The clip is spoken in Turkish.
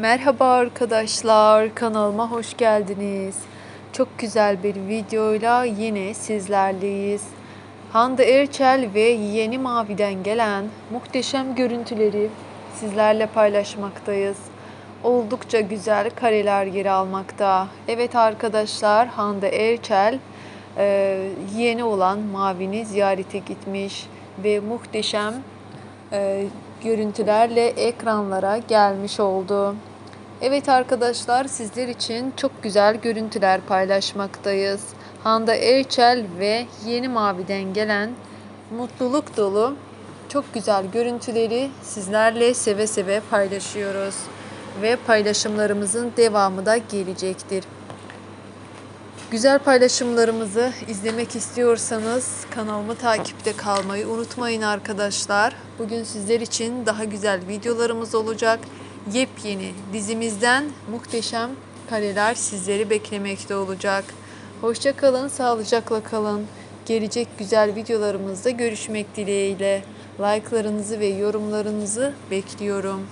Merhaba arkadaşlar, kanalıma hoş geldiniz. Çok güzel bir videoyla yine sizlerleyiz. Hande Erçel ve Yeni Mavi'den gelen muhteşem görüntüleri sizlerle paylaşmaktayız. Oldukça güzel kareler yer almakta. Evet arkadaşlar, Hande Erçel e, yeni olan Mavi'ni ziyarete gitmiş ve muhteşem e, görüntülerle ekranlara gelmiş oldu. Evet arkadaşlar sizler için çok güzel görüntüler paylaşmaktayız. Hande Erçel ve Yeni Mavi'den gelen mutluluk dolu çok güzel görüntüleri sizlerle seve seve paylaşıyoruz. Ve paylaşımlarımızın devamı da gelecektir. Güzel paylaşımlarımızı izlemek istiyorsanız kanalımı takipte kalmayı unutmayın arkadaşlar. Bugün sizler için daha güzel videolarımız olacak. Yepyeni dizimizden muhteşem kareler sizleri beklemekte olacak. Hoşça kalın, sağlıcakla kalın. Gelecek güzel videolarımızda görüşmek dileğiyle. Like'larınızı ve yorumlarınızı bekliyorum.